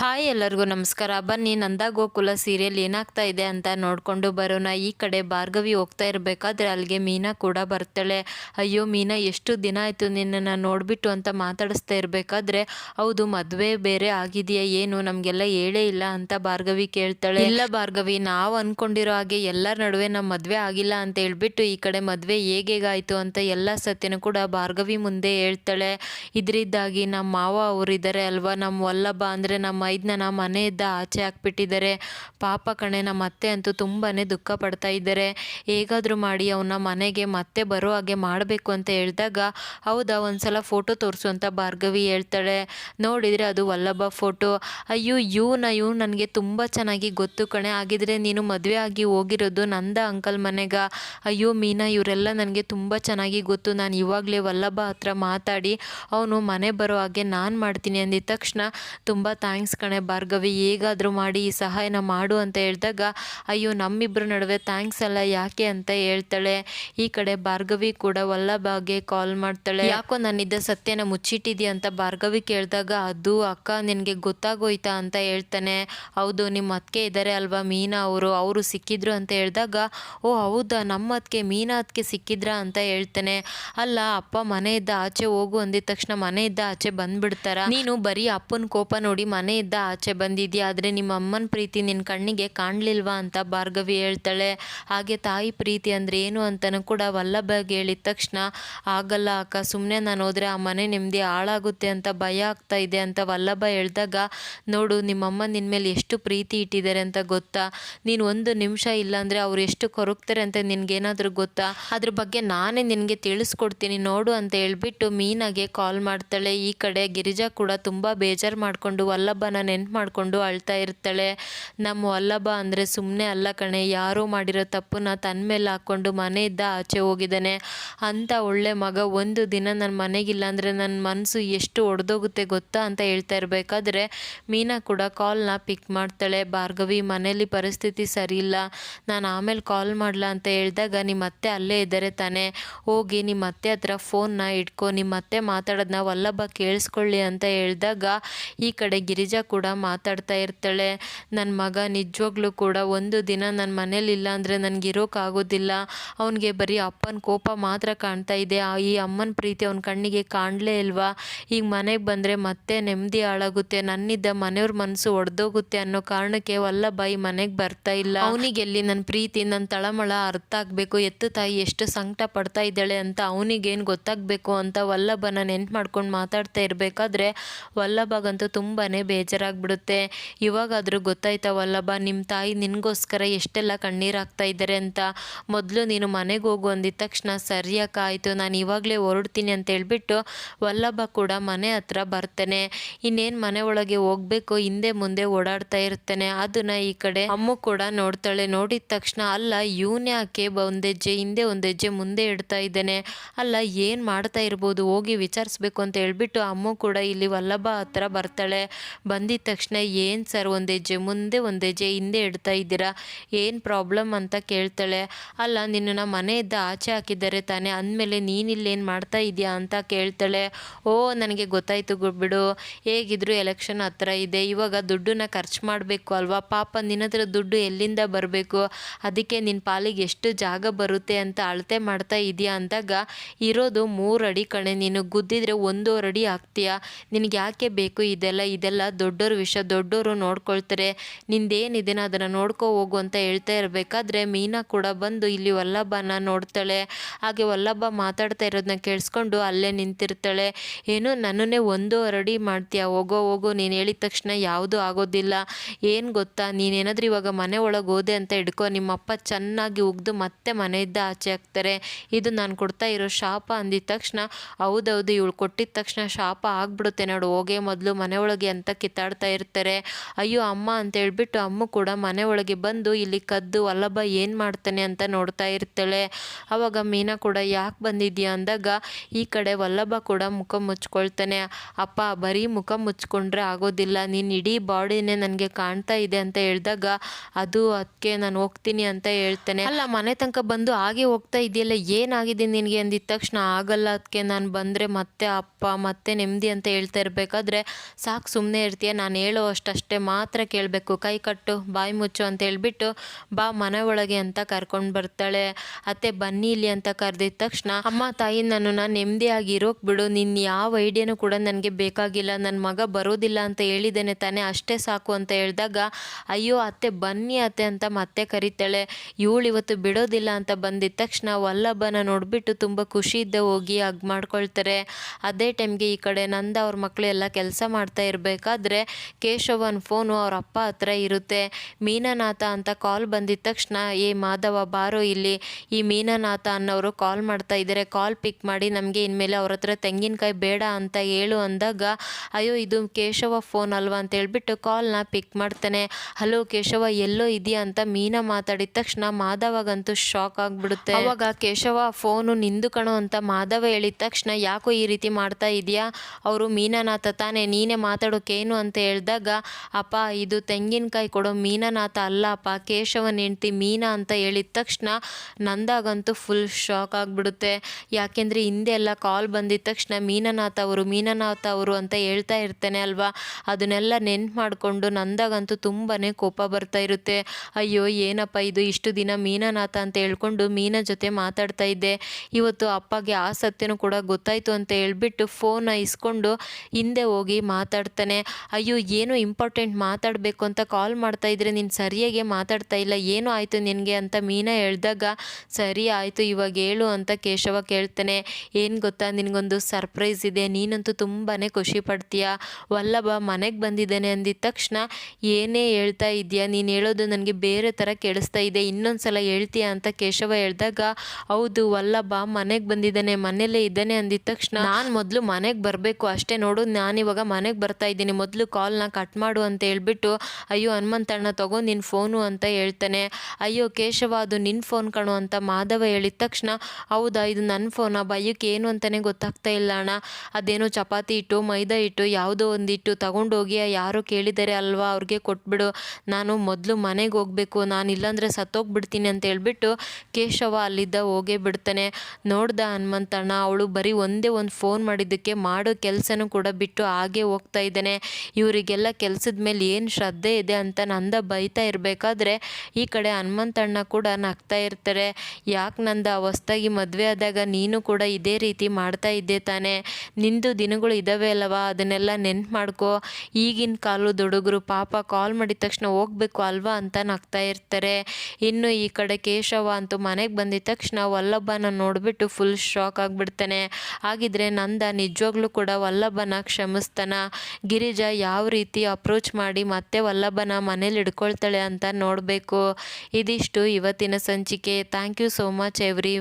Hi ಎಲ್ಲರಿಗೂ ನಮಸ್ಕಾರ. ಬನ್ನಿ, ನಂದ ಗೋಕುಲ ಸೀರಿಯಲ್ ಏನಾಗ್ತಾ ಇದೆ ಅಂತ ನೋಡಿಕೊಂಡು ಬರೋಣ. ಈ ಕಡೆ ಭಾರ್ಗವಿ ಹೋಗ್ತಾ ಇರಬೇಕಾದ್ರೆ ಅಲ್ಲಿಗೆ ಮೀನಾ ಕೂಡ ಬರ್ತಾಳೆ. ಅಯ್ಯೋ, ಮೀನಾ, ಎಷ್ಟು ದಿನ ಆಯಿತು ನಿನ್ನನ್ನು ನೋಡಿಬಿಟ್ಟು ಅಂತ ಮಾತಾಡಿಸ್ತಾ ಇರಬೇಕಾದ್ರೆ? ಹೌದು, ಮದುವೆ ಬೇರೆ ಆಗಿದೆಯಾ ಏನು? ನಮಗೆಲ್ಲ ಹೇಳೇ ಇಲ್ಲ ಅಂತ ಭಾರ್ಗವಿ ಕೇಳ್ತಾಳೆ. ಇಲ್ಲ ಭಾರ್ಗವಿ, ನಾವು ಅಂದ್ಕೊಂಡಿರೋ ಹಾಗೆ ಎಲ್ಲರ ನಡುವೆ ನಮ್ಮ ಮದುವೆ ಆಗಿಲ್ಲ ಅಂತ ಹೇಳ್ಬಿಟ್ಟು ಈ ಕಡೆ ಮದುವೆ ಹೇಗೇಗಾಯಿತು ಅಂತ ಎಲ್ಲ ಸತ್ಯನೂ ಕೂಡ ಭಾರ್ಗವಿ ಮುಂದೆ ಹೇಳ್ತಾಳೆ. ಇದರಿದ್ದಾಗಿ ನಮ್ಮ ಮಾವ ಅವರಿದ್ದಾರೆ ಅಲ್ವಾ? ನಮ್ಮ ವಲ್ಲಭ ಅಂದರೆ ನಮ್ಮ ಮೈದ್ನನ ಮನೆಯಿಂದ ಆಚೆ ಹಾಕ್ಬಿಟ್ಟಿದ್ದಾರೆ. ಪಾಪ ಕಣೆ, ನಮ್ಮ ಅತ್ತೆ ಅಂತೂ ತುಂಬಾ ದುಃಖ ಪಡ್ತಾ ಇದ್ದಾರೆ. ಹೇಗಾದರೂ ಮಾಡಿ ಅವನ್ನ ಮನೆಗೆ ಮತ್ತೆ ಬರೋ ಹಾಗೆ ಮಾಡಬೇಕು ಅಂತ ಹೇಳಿದಾಗ, ಹೌದಾ, ಒಂದ್ಸಲ ಫೋಟೋ ತೋರಿಸು ಅಂತ ಭಾರ್ಗವಿ ಹೇಳ್ತಾಳೆ. ನೋಡಿದರೆ ಅದು ವಲ್ಲಭ ಫೋಟೋ. ಅಯ್ಯೋ, ಇವನ ಇವ್ ನನಗೆ ತುಂಬ ಚೆನ್ನಾಗಿ ಗೊತ್ತು ಕಣೆ. ಆಗಿದ್ರೆ ನೀನು ಮದುವೆ ಆಗಿ ಹೋಗಿರೋದು ನಂದ ಅಂಕಲ್ ಮನೆಗ. ಅಯ್ಯೋ, ಮೀನಾ, ಇವರೆಲ್ಲ ನನಗೆ ತುಂಬ ಚೆನ್ನಾಗಿ ಗೊತ್ತು. ನಾನು ಇವಾಗಲೇ ವಲ್ಲಭ ಹತ್ರ ಮಾತಾಡಿ, ಅವನು ಮನೆ ಬರೋ ಹಾಗೆ ನಾನು ಮಾಡ್ತೀನಿ ಅಂದಿದ ತಕ್ಷಣ ತುಂಬ ಥ್ಯಾಂಕ್ಸ್ ಕಣೆ ಭಾರ್ಗವಿ, ಹೇಗಾದರೂ ಮಾಡಿ ಈ ಸಹಾಯನ ಮಾಡು ಅಂತ ಹೇಳಿದಾಗ, ಅಯ್ಯೋ ನಮ್ಮಿಬ್ಬರ ನಡುವೆ ಥ್ಯಾಂಕ್ಸ್ ಅಲ್ಲ ಯಾಕೆ ಅಂತ ಹೇಳ್ತಾಳೆ. ಈ ಕಡೆ ಭಾರ್ಗವಿ ಕೂಡ ವಲ್ಲಭಾಗೆ ಕಾಲ್ ಮಾಡ್ತಾಳೆ. ಯಾಕೋ ನನ್ನಿದ್ದ ಸತ್ಯನ ಮುಚ್ಚಿಟ್ಟಿದ್ಯಾ ಅಂತ ಭಾರ್ಗವಿ ಕೇಳಿದಾಗ, ಅದು ಅಕ್ಕ ನಿನಗೆ ಗೊತ್ತಾಗೋಯ್ತಾ ಅಂತ ಹೇಳ್ತಾನೆ. ಹೌದು ನಿಮ್ಮ ಅತ್ತಿಗೆ ಇದ್ದಾರೆ ಅಲ್ವಾ ಮೀನಾ ಅವರು? ಅವರು ಸಿಕ್ಕಿದ್ರು ಅಂತ ಹೇಳಿದಾಗ, ಓ, ಹೌದಾ, ನಮ್ಮ ಅತ್ತಿಗೆ ಮೀನಾ ಅತ್ತಿಗೆ ಸಿಕ್ಕಿದ್ರಾ ಅಂತ ಹೇಳ್ತಾನೆ. ಅಲ್ಲ, ಅಪ್ಪ ಮನೆಯಿಂದ ಆಚೆ ಹೋಗು ಅಂದಿದ ತಕ್ಷಣ ಮನೆಯಿಂದ ಆಚೆ ಬಂದ್ಬಿಡ್ತಾರ? ನೀನು ಬರೀ ಅಪ್ಪನ ಕೋಪ ನೋಡಿ ಮನೆಯಿಂದ ಆಚೆ ಬಂದಿದ್ಯಾ? ಆದರೆ ನಿಮ್ಮ ಅಮ್ಮನ ಪ್ರೀತಿ ನಿನ್ನ ಕಣ್ಣಿಗೆ ಕಾಣಲಿಲ್ವಾ ಅಂತ ಭಾರ್ಗವಿ ಹೇಳ್ತಾಳೆ. ಹಾಗೆ ತಾಯಿ ಪ್ರೀತಿ ಅಂದರೆ ಏನು ಅಂತನೂ ಕೂಡ ವಲ್ಲಭಗೆ ಹೇಳಿದ ತಕ್ಷಣ, ಆಗಲ್ಲ ಅಕ್ಕ ಸುಮ್ಮನೆ ನಾನು ಹೋದರೆ ಆ ಮನೆ ನೆಮ್ಮದಿ ಹಾಳಾಗುತ್ತೆ ಅಂತ ಭಯ ಆಗ್ತಾ ಇದೆ ಅಂತ ವಲ್ಲಭ ಹೇಳಿದಾಗ, ನೋಡು ನಿಮ್ಮಮ್ಮ ನಿನ್ನ ಮೇಲೆ ಎಷ್ಟು ಪ್ರೀತಿ ಇಟ್ಟಿದ್ದಾರೆ ಅಂತ ಗೊತ್ತಾ? ನೀನು ಒಂದು ನಿಮಿಷ ಇಲ್ಲಾಂದರೆ ಅವ್ರು ಎಷ್ಟು ಕೊರಗ್ತಾರೆ ಅಂತ ನಿನಗೇನಾದರೂ ಗೊತ್ತಾ? ಅದ್ರ ಬಗ್ಗೆ ನಾನೇ ನಿನಗೆ ತಿಳಿಸ್ಕೊಡ್ತೀನಿ, ನೋಡು ಅಂತ ಹೇಳ್ಬಿಟ್ಟು ಮೀನಾಗೆ ಕಾಲ್ ಮಾಡ್ತಾಳೆ. ಈ ಕಡೆ ಗಿರಿಜಾ ಕೂಡ ತುಂಬ ಬೇಜಾರು ಮಾಡಿಕೊಂಡು ವಲ್ಲಭನ ನೆನ್ಪು ಮಾಡಿಕೊಂಡು ಅಳ್ತಾ ಇರ್ತಾಳೆ. ನಮ್ಮ ವಲ್ಲಭ ಅಂದರೆ ಸುಮ್ಮನೆ ಅಲ್ಲ ಕಣೆ. ಯಾರೋ ಮಾಡಿರೋ ತಪ್ಪನ್ನ ತನ್ನ ಮೇಲೆ ಹಾಕ್ಕೊಂಡು ಮನೆಯಿಂದ ಆಚೆ ಹೋಗಿದ್ದಾನೆ. ಅಂಥ ಒಳ್ಳೆ ಮಗ ಒಂದು ದಿನ ನನ್ನ ಮನೆಗಿಲ್ಲ ಅಂದರೆ ನನ್ನ ಮನಸ್ಸು ಎಷ್ಟು ಒಡೆದೋಗುತ್ತೆ ಗೊತ್ತಾ? ಅಂತ ಹೇಳ್ತಾ ಇರಬೇಕಾದ್ರೆ ಮೀನಾ ಕೂಡ ಕಾಲ್ನ ಪಿಕ್ ಮಾಡ್ತಾಳೆ. ಭಾರ್ಗವಿ ಮನೇಲಿ ಪರಿಸ್ಥಿತಿ ಸರಿಯಿಲ್ಲ. ನಾನು ಆಮೇಲೆ ಕಾಲ್ ಮಾಡಲಾ? ಅಂತ ಹೇಳಿದಾಗ, ನಿಮ್ಮ ಅತ್ತೆ ಅಲ್ಲೇ ಇದ್ದಾರೆ ತಾನೆ. ಹೋಗಿ ನಿಮ್ಮ ಅತ್ತೆ ಹತ್ರ ಫೋನ್ನ ಇಟ್ಕೊ. ನಿಮ್ಮ ಅತ್ತೆ ಮಾತಾಡೋದನ್ನ ವಲ್ಲಭ ಕೇಳಿಸ್ಕೊಳ್ಳಿ ಅಂತ ಹೇಳಿದಾಗ, ಈ ಕಡೆ ಗಿರಿಜಾ ಕೂಡ ಮಾತಾಡ್ತಾ ಇರ್ತಾಳೆ. ನನ್ನ ಮಗ ನಿಜವಾಗ್ಲೂ ಕೂಡ ಒಂದು ದಿನ ನನ್ನ ಮನೇಲಿ ಇಲ್ಲ ಅಂದರೆ ನನಗೆ ಇರೋಕ್ಕಾಗೋದಿಲ್ಲ ಅವನಿಗೆ ಬರೀ ಅಪ್ಪನ ಕೋಪ ಮಾತ್ರ ಕಾಣ್ತಾ ಇದೆ. ಈ ಅಮ್ಮನ ಪ್ರೀತಿ ಅವನ ಕಣ್ಣಿಗೆ ಕಾಣಲೇ ಇಲ್ವಾ? ಈಗ ಮನೆಗೆ ಬಂದರೆ ಮತ್ತೆ ನೆಮ್ಮದಿ ಹಾಳಾಗುತ್ತೆ. ನನ್ನಿದ್ದ ಮನೆಯವ್ರ ಮನಸ್ಸು ಒಡೆದೋಗುತ್ತೆ ಅನ್ನೋ ಕಾರಣಕ್ಕೆ ವಲ್ಲಭಾಯಿ ಮನೆಗೆ ಬರ್ತಾ ಇಲ್ಲ. ಅವನಿಗೆ ಎಲ್ಲಿ ನನ್ನ ಪ್ರೀತಿ ನನ್ನ ತಳಮಳ ಅರ್ಥ ಆಗಬೇಕು? ಎತ್ತು ತಾಯಿ ಎಷ್ಟು ಸಂಕಟ ಪಡ್ತಾ ಇದ್ದಾಳೆ ಅಂತ ಅವನಿಗೇನು ಗೊತ್ತಾಗಬೇಕು ಅಂತ ವಲ್ಲಭನ ನೆನ್ಪು ಮಾಡ್ಕೊಂಡು ಮಾತಾಡ್ತಾ ಇರಬೇಕಾದ್ರೆ ವಲ್ಲಭಗಂತೂ ತುಂಬಾ ಬೇಜಾರಾಗ್ಬಿಡುತ್ತೆ. ಇವಾಗಾದರೂ ಗೊತ್ತಾಯ್ತಾ ವಲ್ಲಭ ನಿಮ್ಮ ತಾಯಿ ನಿನಗೋಸ್ಕರ ಎಷ್ಟೆಲ್ಲ ಕಣ್ಣೀರು ಹಾಕ್ತಾ ಇದ್ದಾರೆ ಅಂತ. ಮೊದಲು ನೀನು ಮನೆಗೆ ಹೋಗು ಅಂದಿದ ತಕ್ಷಣ ಸರಿಯಾಕ ಆಯಿತು ನಾನು ಇವಾಗಲೇ ಹೊರಡ್ತೀನಿ ಅಂತ ಹೇಳ್ಬಿಟ್ಟು ವಲ್ಲಭ ಕೂಡ ಮನೆ ಹತ್ರ ಬರ್ತಾನೆ. ಇನ್ನೇನು ಮನೆ ಒಳಗೆ ಹೋಗ್ಬೇಕು, ಹಿಂದೆ ಮುಂದೆ ಓಡಾಡ್ತಾ ಇರ್ತಾನೆ. ಅದನ್ನ ಈ ಕಡೆ ಅಮ್ಮ ಕೂಡ ನೋಡ್ತಾಳೆ. ನೋಡಿದ ತಕ್ಷಣ ಅಲ್ಲ, ಇವನೇ ಆಕೆ ಒಂದೆಜ್ಜೆ ಹಿಂದೆ ಒಂದು ಹೆಜ್ಜೆ ಮುಂದೆ ಇಡ್ತಾ ಇದ್ದಾನೆ? ಅಲ್ಲ, ಏನು ಮಾಡ್ತಾ ಇರ್ಬೋದು? ಹೋಗಿ ವಿಚಾರಿಸ್ಬೇಕು ಅಂತ ಹೇಳ್ಬಿಟ್ಟು ಅಮ್ಮ ಕೂಡ ಇಲ್ಲಿ ವಲ್ಲಭ ಹತ್ರ ಬರ್ತಾಳೆ. ಬಂದಿದ ತಕ್ಷಣ ಏನು ಸರ್ ಒಂದು ಹೆಜ್ಜೆ ಮುಂದೆ ಒಂದು ಹೆಜ್ಜೆ ಹಿಂದೆ ಇಡ್ತಾ ಇದ್ದೀರಾ? ಏನು ಪ್ರಾಬ್ಲಮ್ ಅಂತ ಕೇಳ್ತಾಳೆ. ಅಲ್ಲ ನಿನ್ನನ್ನು ಮನೆಯಿಂದ ಆಚೆ ಹಾಕಿದ್ದಾರೆ ತಾನೇ, ಅಂದಮೇಲೆ ನೀನಿಲ್ಲೇನು ಮಾಡ್ತಾ ಇದೆಯಾ ಅಂತ ಕೇಳ್ತಾಳೆ. ಓ, ನನಗೆ ಗೊತ್ತಾಯ್ತು ಬಿಡು. ಹೇಗಿದ್ರು ಎಲೆಕ್ಷನ್ ಹತ್ರ ಇದೆ. ಇವಾಗ ದುಡ್ಡನ್ನ ಖರ್ಚು ಮಾಡಬೇಕು ಅಲ್ವಾ? ಪಾಪ ನಿನ್ನ ಹತ್ರ ದುಡ್ಡು ಎಲ್ಲಿಂದ ಬರಬೇಕು? ಅದಕ್ಕೆ ನಿನ್ನ ಪಾಲಿಗೆ ಎಷ್ಟು ಜಾಗ ಬರುತ್ತೆ ಅಂತ ಅಳತೆ ಮಾಡ್ತಾ ಇದೆಯಾ ಅಂದಾಗ, ಇರೋದು ಮೂರು ಅಡಿ ಕಣೆ. ನೀನು ಗುದ್ದಿದ್ರೆ ಒಂದೂವರೆ ಅಡಿ ಆಗ್ತೀಯಾ? ನಿನಗೆ ಯಾಕೆ ಬೇಕು ಇದೆಲ್ಲ? ಇದೆಲ್ಲ ದೊಡ್ಡೋರ ವಿಷಯ ದೊಡ್ಡೋರು ನೋಡ್ಕೊಳ್ತಾರೆ ನಿಂದೇನಿದೆನೋ ಅದನ್ನು ನೋಡ್ಕೊ ಹೋಗು ಅಂತ ಹೇಳ್ತಾ ಇರಬೇಕಾದ್ರೆ ಮೀನಾ ಕೂಡ ಬಂದು ಇಲ್ಲಿ ವಲ್ಲಭನ ನೋಡ್ತಾಳೆ. ಹಾಗೆ ವಲ್ಲಭ ಮಾತಾಡ್ತಾ ಇರೋದನ್ನ ಕೇಳಿಸ್ಕೊಂಡು ಅಲ್ಲೇ ನಿಂತಿರ್ತಾಳೆ. ಏನು, ನನ್ನನ್ನೇ ಒಂದು ರೆಡಿ ಮಾಡ್ತೀಯ? ಹೋಗೋ ಹೋಗೋ, ನೀನು ಹೇಳಿದ ತಕ್ಷಣ ಯಾವುದೂ ಆಗೋದಿಲ್ಲ. ಏನು ಗೊತ್ತಾ? ನೀನೇನಾದ್ರೂ ಇವಾಗ ಮನೆ ಒಳಗೆ ಹೋದೆ ಅಂತ ಹಿಡ್ಕೊ, ನಿಮ್ಮಪ್ಪ ಚೆನ್ನಾಗಿ ಉಗ್ದು ಮತ್ತೆ ಮನೆಯಿಂದ ಆಚೆ ಹಾಕ್ತಾರೆ. ಇದು ನಾನು ಕೊಡ್ತಾ ಇರೋ ಶಾಪ ಅಂದಿದ ತಕ್ಷಣ, ಹೌದೌದು, ಇವಳು ಕೊಟ್ಟಿದ ತಕ್ಷಣ ಶಾಪ ಆಗ್ಬಿಡುತ್ತೆ ನೋಡು, ಹೋಗೇ ಮೊದಲು ಮನೆ ಒಳಗೆ ಅಂತ ಕಿತ್ತಾಡ್ತಾ ಇರ್ತಾರೆ. ಅಯ್ಯೋ, ಅಮ್ಮ ಅಂತ ಹೇಳ್ಬಿಟ್ಟು ಅಮ್ಮ ಕೂಡ ಮನೆ ಒಳಗೆ ಬಂದು ಇಲ್ಲಿ ಕದ್ದು ವಲ್ಲಭ ಏನು ಮಾಡ್ತಾನೆ ಅಂತ ನೋಡ್ತಾ ಇರ್ತಾಳೆ. ಅವಾಗ ಮೀನಾ ಕೂಡ ಯಾಕೆ ಬಂದಿದ್ಯಾ ಅಂದಾಗ ಈ ಕಡೆ ವಲ್ಲಭ ಕೂಡ ಮುಖ ಮುಚ್ಕೊಳ್ತಾನೆ. ಅಪ್ಪ, ಬರೀ ಮುಖ ಮುಚ್ಕೊಂಡ್ರೆ ಆಗೋದಿಲ್ಲ. ನೀನು ಇಡೀ ಬಾಡಿನೇ ನನಗೆ ಕಾಣ್ತಾ ಇದೆ ಅಂತ ಹೇಳಿದಾಗ ಅದು ಅದಕ್ಕೆ ನಾನು ಹೋಗ್ತೀನಿ ಅಂತ ಹೇಳ್ತಾನೆ. ಅಲ್ಲ, ಮನೆ ತನಕ ಬಂದು ಹಾಗೆ ಹೋಗ್ತಾ ಇದೆಯಲ್ಲ ಏನಾಗಿದೆ ನಿನಗೆ ಅಂದಿದ ತಕ್ಷಣ? ಆಗಲ್ಲ ಅದಕ್ಕೆ ನಾನು ಬಂದರೆ ಮತ್ತೆ ಅಪ್ಪ ಮತ್ತೆ ನೆಮ್ಮದಿ ಅಂತ ಹೇಳ್ತಾ ಇರಬೇಕಾದ್ರೆ ಸಾಕು ಸುಮ್ಮನೆ ಇರ್ತೀಯ. ಅದಕ್ಕೆ ನಾನು ಹೇಳುವಷ್ಟಷ್ಟೇ ಮಾತ್ರ ಕೇಳಬೇಕು. ಕೈ ಕಟ್ಟು, ಬಾಯಿ ಮುಚ್ಚು ಅಂತ ಹೇಳ್ಬಿಟ್ಟು ಬಾ ಮನೆ ಒಳಗೆ ಅಂತ ಕರ್ಕೊಂಡು ಬರ್ತಾಳೆ. ಅತ್ತೆ ಬನ್ನಿ ಇಲ್ಲಿ ಅಂತ ಕರೆದಿದ್ದ ತಕ್ಷಣ, ಅಮ್ಮ, ತಾಯಿ ನನ್ನನ್ನು ನೆಮ್ಮದಿಯಾಗಿ ಇರೋಕ್ ಬಿಡು. ನಿನ್ನ ಯಾವ ಐಡಿಯಾನು ಕೂಡ ನನಗೆ ಬೇಕಾಗಿಲ್ಲ. ನನ್ನ ಮಗ ಬರೋದಿಲ್ಲ ಅಂತ ಹೇಳಿದ್ದೇನೆ ತಾನೇ. ಅಷ್ಟೇ ಸಾಕು ಅಂತ ಹೇಳಿದಾಗ, ಅಯ್ಯೋ, ಅತ್ತೆ ಬನ್ನಿ ಅತ್ತೆ ಅಂತ ಮತ್ತೆ ಕರಿತಾಳೆ. ಇವಳು ಇವತ್ತು ಬಿಡೋದಿಲ್ಲ ಅಂತ ಬಂದಿದ್ದ ತಕ್ಷಣ ವಲ್ಲಭನ ನೋಡಿಬಿಟ್ಟು ತುಂಬ ಖುಷಿಯಿಂದ ಹೋಗಿ ಹಗ್ ಮಾಡ್ಕೊಳ್ತಾರೆ. ಅದೇ ಟೈಮ್ಗೆ ಈ ಕಡೆ ನಂದ ಅವ್ರ ಮಕ್ಕಳು ಎಲ್ಲ ಕೆಲಸ ಮಾಡ್ತಾ ಇರಬೇಕಾದ್ರೆ ಕೇಶವನ್ ಫೋನು ಅವ್ರ ಅಪ್ಪ ಹತ್ರ ಇರುತ್ತೆ. ಮೀನನಾಥ ಅಂತ ಕಾಲ್ ಬಂದಿದ್ದ ತಕ್ಷಣ, ಏ ಮಾಧವ, ಬಾರೋ ಇಲ್ಲಿ. ಈ ಮೀನನಾಥ ಅನ್ನೋರು ಕಾಲ್ ಮಾಡ್ತಾ ಇದ್ದಾರೆ ಕಾಲ್ ಪಿಕ್ ಮಾಡಿ ನಮಗೆ ಇನ್ಮೇಲೆ ಅವ್ರ ಹತ್ರ ತೆಂಗಿನಕಾಯಿ ಬೇಡ ಅಂತ ಹೇಳು ಅಂದಾಗ, ಅಯ್ಯೋ, ಇದು ಕೇಶವ ಫೋನ್ ಅಲ್ವಾ? ಅಂತ ಹೇಳ್ಬಿಟ್ಟು ಕಾಲ್ನ ಪಿಕ್ ಮಾಡ್ತಾನೆ. ಹಲೋ ಕೇಶವ, ಎಲ್ಲೋ ಇದೆಯಾ? ಅಂತ ಮೀನಾ ಮಾತಾಡಿದ ತಕ್ಷಣ ಮಾಧವಗಂತೂ ಶಾಕ್ ಆಗಿಬಿಡುತ್ತೆ. ಅವಾಗ ಕೇಶವ ಫೋನು ನಿಂದು ಕಣೋ ಅಂತ ಮಾಧವ ಹೇಳಿದ ತಕ್ಷಣ, ಯಾಕೋ ಈ ರೀತಿ ಮಾಡ್ತಾ ಇದೆಯಾ? ಅವರು ಮೀನನಾಥ ತಾನೇ. ನೀನೇ ಮಾತಾಡೋಕೇನು ಅಂತ ಹೇಳಿದಾಗ, ಅಪ್ಪ, ಇದು ತೆಂಗಿನಕಾಯಿ ಕೊಡೋ ಮೀನನಾಥ ಅಲ್ಲ, ಅಪ್ಪ, ಕೇಶವನ ಹೆಂಡ್ತಿ ಮೀನಾ ಅಂತ ಹೇಳಿದ ತಕ್ಷಣ ನಂದಾಗಂತೂ ಫುಲ್ ಶಾಕ್ ಆಗಿಬಿಡುತ್ತೆ. ಯಾಕೆಂದರೆ ಹಿಂದೆ ಎಲ್ಲ ಕಾಲ್ ಬಂದಿದ ತಕ್ಷಣ ಮೀನನಾಥ ಅವರು ಮೀನನಾಥ ಅವರು ಅಂತ ಹೇಳ್ತಾ ಇರ್ತೇನೆ ಅಲ್ವಾ? ಅದನ್ನೆಲ್ಲ ನೆನ್ಪು ಮಾಡಿಕೊಂಡು ನಂದಾಗಂತೂ ತುಂಬಾ ಕೋಪ ಬರ್ತಾ ಇರುತ್ತೆ. ಅಯ್ಯೋ, ಏನಪ್ಪ ಇದು? ಇಷ್ಟು ದಿನ ಮೀನನಾಥ ಅಂತ ಹೇಳ್ಕೊಂಡು ಮೀನ ಜೊತೆ ಮಾತಾಡ್ತಾ ಇದ್ದೆ. ಇವತ್ತು ಅಪ್ಪಗೆ ಆ ಸತ್ಯನೂ ಕೂಡ ಗೊತ್ತಾಯಿತು ಅಂತ ಹೇಳ್ಬಿಟ್ಟು ಫೋನ ಇಸ್ಕೊಂಡು ಹಿಂದೆ ಹೋಗಿ ಮಾತಾಡ್ತಾನೆ. ಅಯ್ಯೋ, ಏನು ಇಂಪಾರ್ಟೆಂಟ್ ಮಾತಾಡಬೇಕು ಅಂತ ಕಾಲ್ ಮಾಡ್ತಾ ಇದ್ರೆ ನೀನು ಸರಿಯಾಗಿ ಮಾತಾಡ್ತಾ ಇಲ್ಲ, ಏನು ಆಯಿತು ನಿನಗೆ ಅಂತ ಮೀನಾ ಹೇಳಿದಾಗ, ಸರಿ ಆಯಿತು, ಇವಾಗ ಹೇಳು ಅಂತ ಕೇಶವ ಕೇಳ್ತಾನೆ. ಏನು ಗೊತ್ತಾ, ನಿನಗೊಂದು ಸರ್ಪ್ರೈಸ್ ಇದೆ, ನೀನಂತೂ ತುಂಬಾ ಖುಷಿ ಪಡ್ತೀಯ? ವಲ್ಲಭ ಮನೆಗೆ ಬಂದಿದ್ದಾನೆ ಅಂದಿದ ತಕ್ಷಣ, ಏನೇ ಹೇಳ್ತಾ ಇದೆಯಾ, ನೀನು ಹೇಳೋದು ನನಗೆ ಬೇರೆ ಥರ ಕೇಳಿಸ್ತಾ ಇದೆ ಇನ್ನೊಂದು ಸಲ ಹೇಳ್ತೀಯ ಅಂತ ಕೇಶವ ಹೇಳಿದಾಗ, ಹೌದು, ವಲ್ಲಭ ಮನೆಗೆ ಬಂದಿದ್ದಾನೆ, ಮನೆಯಲ್ಲೇ ಇದ್ದಾನೆ ಅಂದಿದ ತಕ್ಷಣ, ನಾನು ಮೊದಲು ಮನೆಗೆ ಬರಬೇಕು, ಅಷ್ಟೇ ನೋಡು ನಾನಿವಾಗ ಮನೆಗೆ ಬರ್ತಾ ಇದ್ದೀನಿ, ಮೊದಲು ಕಾಲ್ನ ಕಟ್ ಮಾಡು ಅಂತ ಹೇಳ್ಬಿಟ್ಟು, ಅಯ್ಯೋ ಹನುಮಂತಣ್ಣ ತಗೋ ನಿನ್ನ ಫೋನು ಅಂತ ಹೇಳ್ತಾನೆ. ಅಯ್ಯೋ ಕೇಶವ, ಅದು ನಿನ್ನ ಫೋನ್ ಕಣು ಅಂತ ಮಾಧವ ಹೇಳಿದ ತಕ್ಷಣ, ಹೌದಾ, ಇದು ನನ್ನ ಫೋನಾ ಬಯ್ಯಕ್ಕೆ ಏನು ಅಂತಲೇ ಗೊತ್ತಾಗ್ತಾ ಇಲ್ಲ ಅಣ್ಣ. ಅದೇನೋ ಚಪಾತಿ ಹಿಟ್ಟು ಮೈದಾ ಹಿಟ್ಟು ಯಾವುದೋ ಒಂದು ಹಿಟ್ಟು ತಗೊಂಡೋಗಿ ಯಾರೋ ಕೇಳಿದ್ದಾರೆ ಅಲ್ವಾ, ಅವ್ರಿಗೆ ಕೊಟ್ಬಿಡು. ನಾನು ಮೊದಲು ಮನೆಗೆ ಹೋಗಬೇಕು, ನಾನು ಇಲ್ಲಾಂದರೆ ಸತ್ತೋಗ್ಬಿಡ್ತೀನಿ ಅಂತ ಹೇಳ್ಬಿಟ್ಟು ಕೇಶವ ಅಲ್ಲಿದ್ದ ಹೋಗೇ ಬಿಡ್ತಾನೆ. ನೋಡ್ದ ಹನುಮಂತಣ್ಣ ಅವಳು ಬರೀ ಒಂದೇ ಒಂದು ಫೋನ್ ಮಾಡಿದ್ದಕ್ಕೆ ಮಾಡೋ ಕೆಲಸನೂ ಕೂಡ ಬಿಟ್ಟು ಹಾಗೆ ಹೋಗ್ತಾ ಇದ್ದಾನೆ. ಇವರಿಗೆಲ್ಲ ಕೆಲಸದ ಮೇಲೆ ಏನು ಶ್ರದ್ಧೆ ಇದೆ ಅಂತ ನಂದ ಬೈತಾ ಇರಬೇಕಾದ್ರೆ ಈ ಕಡೆ ಹನುಮಂತಣ್ಣ ಕೂಡ ನಗ್ತಾ ಇರ್ತಾರೆ. ಯಾಕೆ ನಂದ ಹೊಸ್ದಾಗಿ ಮದುವೆ ಆದಾಗ ನೀನು ಕೂಡ ಇದೇ ರೀತಿ ಮಾಡ್ತಾ ಇದ್ದೆ ತಾನೆ. ನಿಂದು ದಿನಗಳು ಇದ್ದಾವೆ ಅಲ್ಲವಾ ಅದನ್ನೆಲ್ಲ ನೆನ್ಪು ಮಾಡ್ಕೊ. ಈಗಿನ ಕಾಲದ ಹುಡುಗರು ಪಾಪ ಕಾಲ್ ಮಾಡಿದ ತಕ್ಷಣ ಹೋಗ್ಬೇಕು ಅಲ್ವಾ ಅಂತ ನಗ್ತಾ ಇರ್ತಾರೆ. ಇನ್ನು ಈ ಕಡೆ ಕೇಶವ ಅಂತೂ ಮನೆಗೆ ಬಂದಿದ ತಕ್ಷಣ ವಲ್ಲಭನ ನೋಡಿಬಿಟ್ಟು ಫುಲ್ ಶಾಕ್ ಆಗಿಬಿಡ್ತಾನೆ. ಹಾಗಿದ್ರೆ ನಂದ ನಿಜವಾಗ್ಲೂ ಕೂಡ ವಲ್ಲಭನ ಕ್ಷಮಿಸ್ತಾನ. ಗಿರಿಜಾ ಯಾವ ರೀತಿ ಅಪ್ರೋಚ್ ಮಾಡಿ ಮತ್ತೆ ವಲ್ಲಭನ ಮನೇಲಿ ಹಿಡ್ಕೊಳ್ತಾಳೆ ಅಂತ ನೋಡಬೇಕು. ಇದಿಷ್ಟು ಇವತ್ತಿನ ಸಂಚಿಕೆ. Thank you so much every